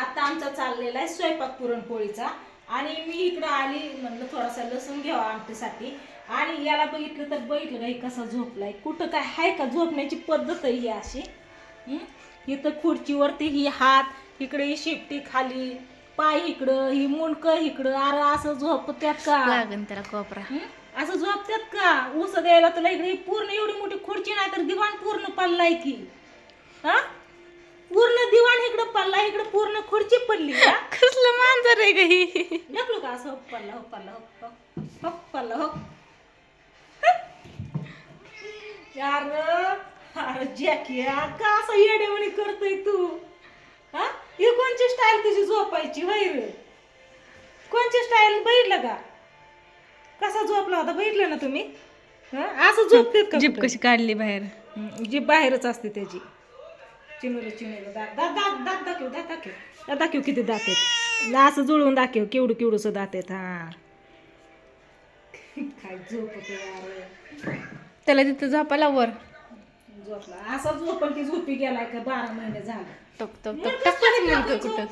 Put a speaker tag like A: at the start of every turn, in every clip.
A: आता आमचा चाललेला आहे स्वयंपाक पुरणपोळीचा. आणि मी इकडं आली म्हणलं थोडासा लसूण घ्यावा आमटीसाठी आणि याला बघितलं तर बघितलं का हे कसा झोपलाय. कुठं काय आहे का झोपण्याची पद्धत आहे ही अशी? इथं खुर्चीवरती ही हात इकडे ही शिपटी खाली पाय इकडं ही मुंडकं इकडं. अरे असं झोपत्यात का?
B: लागन त्याला कोपरा?
A: असं झोपत्यात का? ऊस द्यायला तुला इकडे पूर्ण एवढी मोठी खुर्ची नाही तर दिवाण पूर्ण पडलाय की. हा? पूर्ण दिवाण इकडं पडला इकडं पूर्ण खुर्ची पडली का
B: कसलं मांजर आहे ग ही?
A: ढकलू का असं? हप पडला हप पडला हप हप हप पडला हप यार अरे का असं येडेवणी करतोय तू? हा? ही कोणची स्टाईल तुझी झोपायची होय रे? कोणची स्टाईल बघितलं का? कसा झोपला होता? बघितलं ना तुम्ही? हा? असं झोपतेत का
B: जीप
A: कुठं?
B: कशी काढली बाहेर?
A: जी बाहेरच असते त्याची. चिमुरं चिमुरं दात दात दात दात दाखव दात दाखव. दात दाखव किती दात आहेत. असं जुळवून दाखव केवढं केवढंसं दात आहेत हा. काय झोप
B: त्याला तिथं झोपायला वर.
A: झोपला. असा झोपण ती झोपी गेलाय का बारा महिने झालं.
B: टक टक टक टकच म्हणतो कुठं.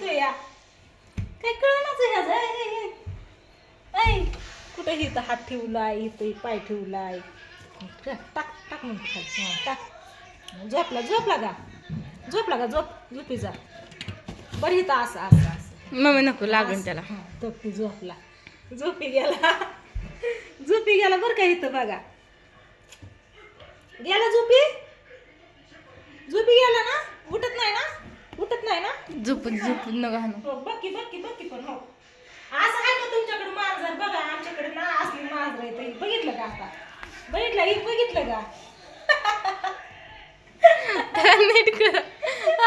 A: काय कळणाच ह्याचं कुठं इथं हात ठेवलाय इथं पाय ठेवलाय. टाक टाक म्हणतो टाक. झोपला झोपला का झोपला का झोप झोपी जा. बरं इथं असं असं असं
B: मम्मी नको लागन त्याला.
A: ती झोपला. झोपी गेला. झोपी गेला बरं का इथं बघा. गेला झोपी? झोपी गेला ना? उठत नाही ना? उठत नाही ना?
B: झोपून झोपून न घालू
A: हो बक्की बक्की बक्की पण हो. असं आहे का तुमच्याकडे मांजर? बघा आमच्याकडे ना असली मांजर ताई. बघितलं का आता? बघितलं बघितलं का?
B: त्याला नीट कर.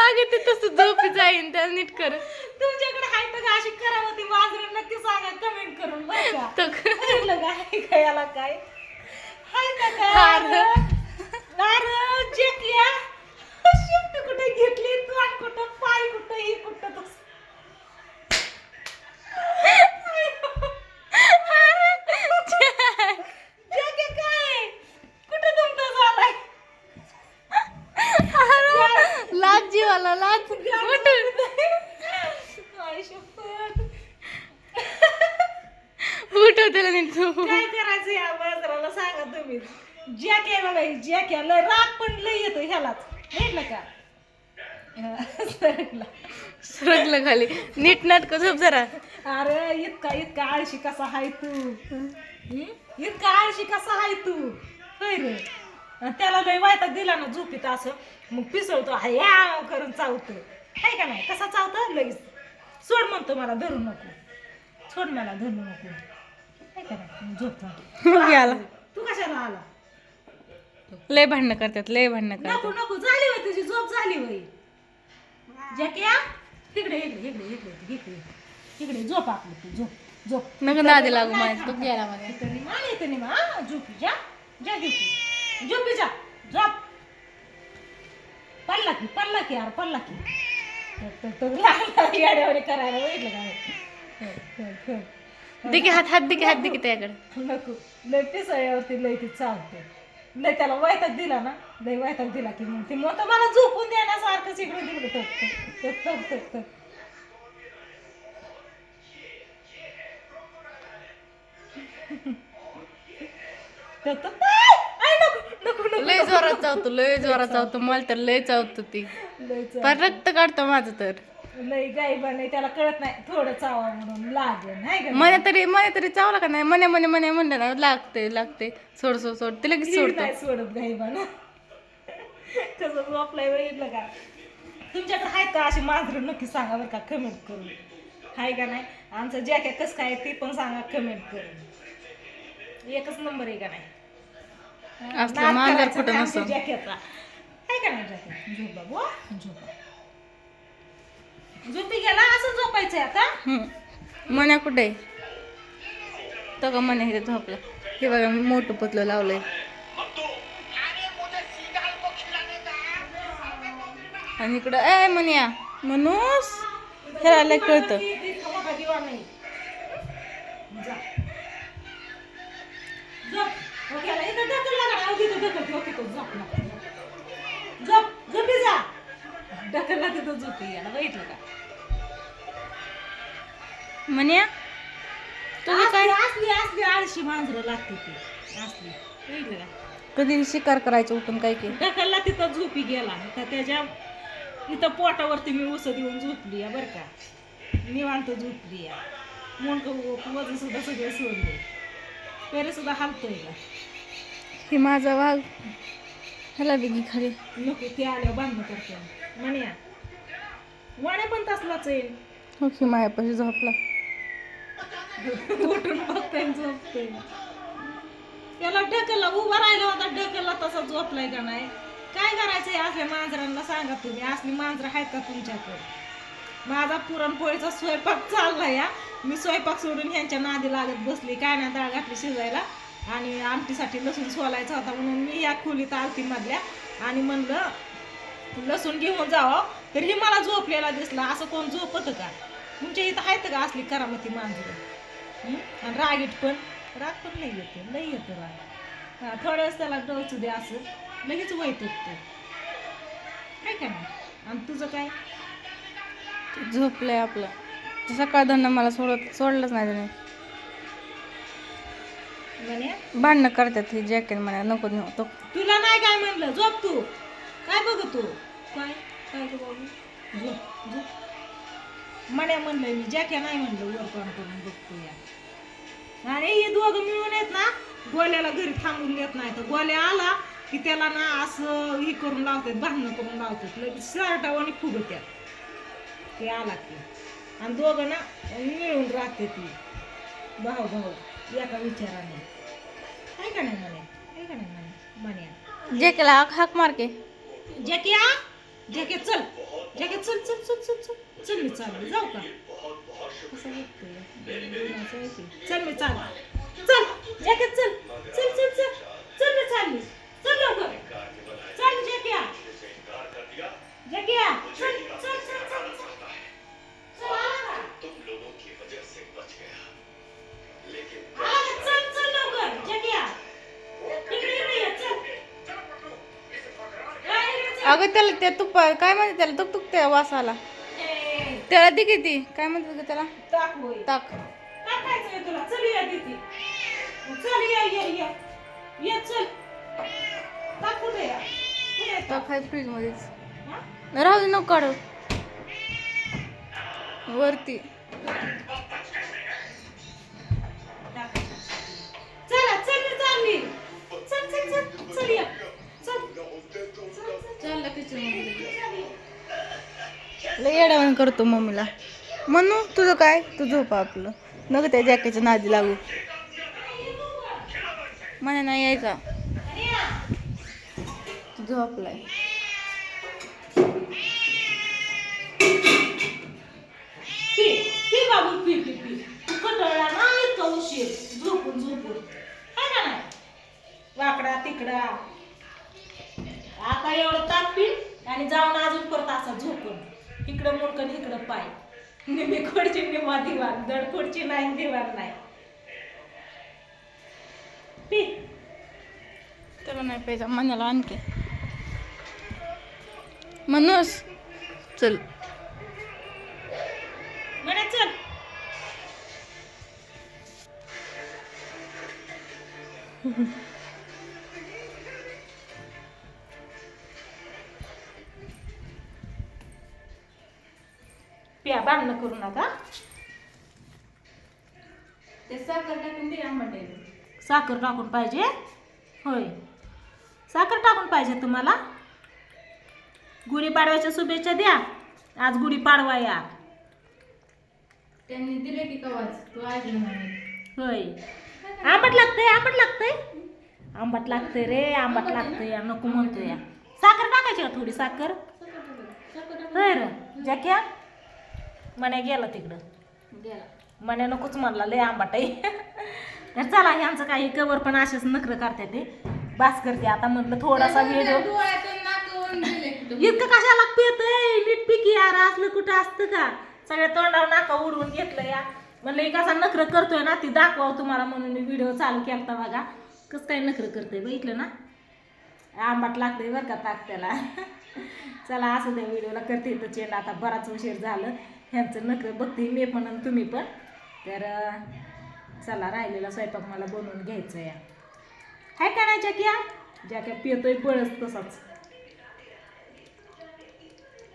B: अगं ते तसं झोपी जाईन त्याला नीट कर.
A: तुमच्याकडे आहे तर का अशी करावं ती मांजर नक्की सांगा कमेंट करून बरं का?
B: तो
A: का आहे का याला काय? हाय का. काय? अरे जेकल्या. शिफ्ट कुठे घेतली? तू आणि कुठं? पाय कुठं? ही कुठं? तसं जेके काय कुठं तुमचं झालाय
B: लाज जीवाला लाज उठ
A: आई शपथ.
B: उठव त्याला नीट झोप
A: काय करायचं या बाजाराला सांगा तुम्ही जॅक आहे बघा जॅक आहे लय राग पण लय येतो ह्यालाच. भेटलं का? अं, सरकला.
B: सरकलं खाली. नीट नाटक झोप जरा.
A: अरे इतका इतका आळशी कसा हाय तू? हं? इतका आळशी कसा हाय तू? होय रे. त्याला लय वायता दिला ना झोपीत असं. मग पिसळतो हया करून चावतो आहे का नाही? कसा चावतो लगेच. सोड म्हणतो मला धरू नको. सोड मला धरू नको. आहे का नाही? मग झोपतो
B: मग गेला
A: तू कशाला आला?
B: लय भांडणं करतात लय भांडणं
A: नको
B: करतात.
A: नको झाली होय तुझी झोप झाली होय. जॅकिया तिकडे इकडे इकडे इकडे इकडे इकडे झोप आपली तू झोप झोप.
B: नको नादी लागू माझ्या तो गेला
A: निमा आणि निमा हा झोपी जा जा झोपी. झोपी जा. झोप. पडला की पडला की यार पडला की. तर- तर- तर लागला येड्यावानी करायला बघितलं का?
B: हात हात दे की हात दे की त्याकडे.
A: नको लय पिसळ्यावरती लय ती चालते लय त्याला वैताग दिला ना लय वैताग दिला की मग ती मोठं मला झोपून देण्यासारखंच इकडे तिकडे तप तप तप तप तप तप तप आय! आय, नको नको नको
B: लय जोरात चावतो लय जोरात चावतो मला तर लय चावतो ती. पर रक्त काढतो माझं तर.
A: लय गायबा नाही त्याला कळत नाही थोडं चावा म्हणून लागेल नाही का?
B: मने तरी मने तरी चावला का नाही? मने मने मने म्हणलं ना लागते लागते. सोड सोड सोड. ते लगेच
A: हीड
B: सोडतो.
A: नाही सोडत गायबानं कसं झोपलाय बघितलं का? तुमच्याकडे आहेत का अशी मांजरं? नक्की सांगा बरं का कमेंट करून. आहे का नाही? आमचं जॅकेट कसं काय ते पण सांगा कमेंट करून. एकच नंबर आहे का नाही?
B: असलं
A: नाद
B: मांजर
A: करायचा
B: कुठं
A: नाही आमच्या
B: नसतं.
A: जॅकेटचा आहे का नाही जॅकेट? झोप बाबू हं? झोप. झोपी गेला असं झोपायचंय आता?
B: मना कुठे तो का मना इथे झोपला. हे बघा मी मोठं पुतलं लावलंय. आणि इकडं ए मन्या मनूस. खेळायला कळतं.
A: ढकलला तिथं झोपी गेला. बघितलं का?
B: म्हण्या तुझं काय?
A: असली असली असली आळशी मांजरं लागते ती. असली. बघितलं का?
B: कधी शिकार करायचं उठून काय की?
A: ढकलला तिथं झोपी गेला. तर त्याच्या इथं पोटावरती मी उसत येऊन झोपली या बरं का. निवांत झोपली या मुंडक वजन सुद्धा सगळं सोडले तरी सुद्धा हलतोय का
B: हे माझा वाघ. ह्याला बिगी खाली.
A: नको ते आल्यावर बांधणं करते. म्हणया वाण्या पण तसलाच आहे.
B: हो की मायापाशी झोपला.
A: उठून बघतोय झोपतोय. त्याला ढकलला उभा राहिला होता ढकलला तसा झोपलाय का नाही? काय करायचंय असल्या मांजरांना सांगा तुम्ही? असली मांजरं आहेत का तुमच्याकडे? माझा पुरणपोळीचा स्वयंपाक चाललाय या मी स्वयंपाक सोडून ह्यांच्या नादी लागत बसली काय ना डाळ घातली शिजायला. आणि आमटीसाठी लसूण सोलायचा होता म्हणून मी या खोलीत आलती मधल्या. आणि म्हणलं लसूण घेऊन जावं. तर ही मला झोपलेला दिसला. असं कोण झोपत का? तुमच्या इथं आहेत का असली करामती मांजरं? आणि रागीट पण. राग पण लई येते लई येतं राग. हा थोड्या वेळेस त्याला डोचू दे असं. लगेच वैत ते काय का नाही? आणि तुझं काय?
B: ते झोपलंय आपलं. ते सकाळ धरणं मला सोडत सोडलंच नाही त्याने. भांडणं करतात हे जॅकेट म्हणा नको तो.
A: तुला नाही काय म्हणलं? झोप तू. काय बघ तू? काय? काय ग बाबू? झोप झोप. म्हणे म्हणलंय मी जॅक्या नाही म्हणलं वर करून बघतो या. आणि हे दोघं मिळून येत ना गोल्याला घरी थांबून देत नाही. तर गोल्या आला की त्याला ना असं हे करून लावतात भांडणं करून लावतात. लगेच शर्टावानी फुगत्यात ते आला की. आणि दोघं ना मिळून राहते ती. भाऊ भाऊ एका विचाराने. आहे का नाही म्हणे आहे का नाही म्हणे म्हणे
B: जॅकेला हाक हाक मार के
A: जॅकिया जॅके चल जॅके चल चल चल चल चल चल मी चालले जाऊ का कसं बघतोय? चल मी चाल चल जॅके चल चल चल चल चल मी चालली
B: अगं त्याला त्या तुप काय म्हणते त्याला? तुक तुक त्या वासाला. त्याला दे किती काय म्हणतात गं त्याला? ताक
A: या या या या. ये या?
B: ताक आहे फ्रीज मध्येच? राहू दे नको काढू. वरती.
A: चला चल चालली चल चल चल. चल या. चल
B: किचन लय येडावण करतो मम्मीला. म्हणू तुझं काय? तू झोपा आपलं. नग त्या जॅकेटच्या नादी लागू. मला नाही यायचा. तू झोपलाय
A: वाकडा तिकडा. आता एवढं ताप पी आणि जाऊन अजून परत असा झोपून. इकडं मुडकन इकडं पाय. निम्मी खोडची निम्मा दिवाण. दड नाही दिवाण नाही. पी.
B: त्याला नाही पाहिजे मनाला आणखी. म्हणूस चल.
A: म्हणे चल. प्या करू नका
B: ते साखर टाकून दे आंबट
A: साखर टाकून पाहिजे? होय. साखर टाकून पाहिजे तुम्हाला? गुढीपाडव्याच्या शुभेच्छा द्या. आज गुढीपाडवा या.
B: त्यांनी दिले की कवाच? तू ऐकलं नाही.
A: होय. आंबट लागतंय आंबट लागतंय. आंबट लागतंय रे आंबट लागतंय या नको म्हणतोय या. साखर टाकायची का थोडी साखर? होय रे. जॅक्या? मने गेला तिकडं.
B: गेला.
A: मने नकोच म्हणला लय आंबट आहे तर चला ह्यांचं काही कवर पण असेच नखरं करते ते. बास करते आता म्हटलं थोडासा व्हिडिओ इतकं कशाला पियतंय नीट पिकी यार असलं कुठं असतं का? सगळ्या तोंडावर नाका उडवून घेतलं या. म्हणलं एक असा नखरं करतोय ना ती दाखवावं तुम्हाला म्हणून मी व्हिडिओ चालू केलता बघा. कसं काय नखरं करतोय बघितलं ना. आंबाट लागतंय बरं का ताक त्याला चला असं त्या व्हिडिओला करते इथं चेंड. आता बराच उशीर झालं. ह्यांचं नखरं बघते मी पण आणि तुम्ही पण. तर चला राहिलेला स्वयंपाक मला बनवून घ्यायचा या हाय का नाही जॅक्या जॅक्या पितोय बळच तसाच.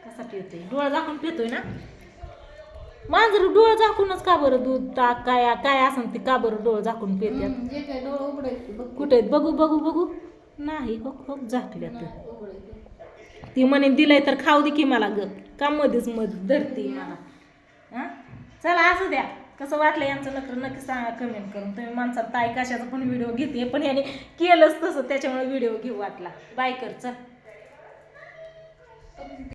A: कसा पितोय डोळा झाकून पितोय ना? मांजर डोळं झाकूनच का बरं दूध? ताक काय काय असं ते का बरं डोळं झाकून
B: बघ.
A: कुठे आहेत? बघू बघू बघू. नाही हो हो झाकल्यात. ती. म्हणे दिलंय तर खाऊ दे की मला ग. का मध्येच मध्ये धरती मला. चला असू द्या. कसं वाटलं यांचं नकर नक्की सांगा कमेंट करून. तुम्ही माणसात ताई कशाचा पण व्हिडिओ घेते. पण याने केलंच तसं त्याच्यामुळे व्हिडिओ घेऊ वाटला. बाय कर चल.